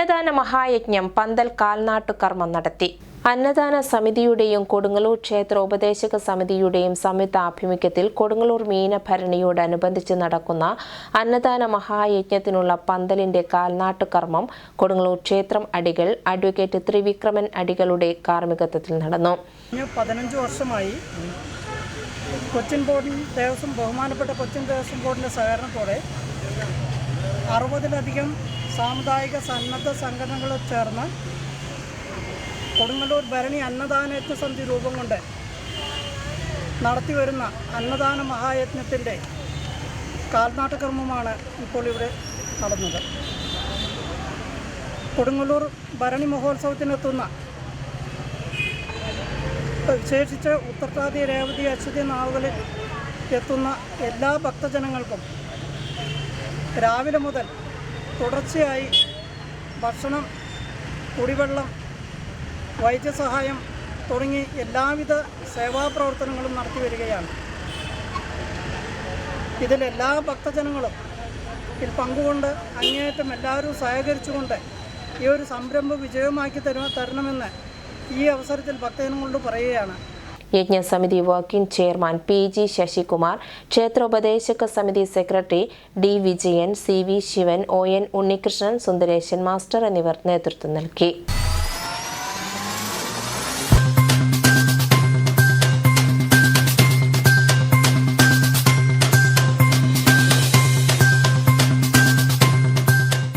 അന്നദാന മഹായജ്ഞം പന്തൽ കാൽനാട്ടു കർമ്മം നടത്തി. അന്നദാന സമിതിയുടെയും കൊടുങ്ങല്ലൂർ ക്ഷേത്ര ഉപദേശക സമിതിയുടെയും സംയുക്ത ആഭിമുഖ്യത്തിൽ കൊടുങ്ങല്ലൂർ മീനഭരണിയോടനുബന്ധിച്ച് നടക്കുന്ന അന്നദാന മഹായജ്ഞത്തിനുള്ള പന്തലിന്റെ കാൽനാട്ടു കർമ്മം കൊടുങ്ങല്ലൂർ ക്ഷേത്രം അടികൾ അഡ്വക്കേറ്റ് ത്രിവിക്രമൻ അടികളുടെ കാർമ്മികത്വത്തിൽ നടന്നു. പതിനഞ്ച് വർഷമായി കൊച്ചിൻ ബോർഡിൻ ദേവസ്വം ബഹുമാനപ്പെട്ട കൊച്ചിൻ ദേവസ്വം ബോർഡിന്റെ സഹകരണത്തോടെ അറുപതിലധികം സാമുദായിക സന്നദ്ധ സംഘടനകൾ ചേർന്ന് കൊടുങ്ങല്ലൂർ ഭരണി അന്നദാന യജ്ഞസമിതി രൂപം കൊണ്ട് നടത്തിവരുന്ന അന്നദാന മഹായജ്ഞത്തിന്റെ കാൽനാട്ടകർമ്മമാണ് ഇപ്പോൾ ഇവിടെ നടന്നത്. കൊടുങ്ങല്ലൂർ ഭരണി മഹോത്സവത്തിനെത്തുന്ന വിശേഷിച്ച് ഉത്തർട്ടാതി രേവതി അശ്വതി നാവുകളിൽ എത്തുന്ന എല്ലാ ഭക്തജനങ്ങൾക്കും രാവിലെ മുതൽ തുടർച്ചയായി ഭക്ഷണം കുടിവെള്ളം വൈദ്യസഹായം തുടങ്ങി എല്ലാവിധ സേവാപ്രവർത്തനങ്ങളും നടത്തി വരികയാണ്. ഇതിലെല്ലാ ഭക്തജനങ്ങളും ഇതിൽ പങ്കുകൊണ്ട് അങ്ങേയറ്റം എല്ലാവരും സഹകരിച്ചുകൊണ്ട് ഈ ഒരു സംരംഭം വിജയമാക്കി തരുമ തരണമെന്ന് ഈ അവസരത്തിൽ ഭക്തജനങ്ങളോട് പറയുകയാണ്. യജ്ഞസമിതി working chairman P G Sasikumar ക്ഷേത്രോപദേശക സമിതി secretary D Vijayan C V Sivan O N Unnikrishnan Sundaresan master എന്നിവർ നേതൃത്വം നൽകി.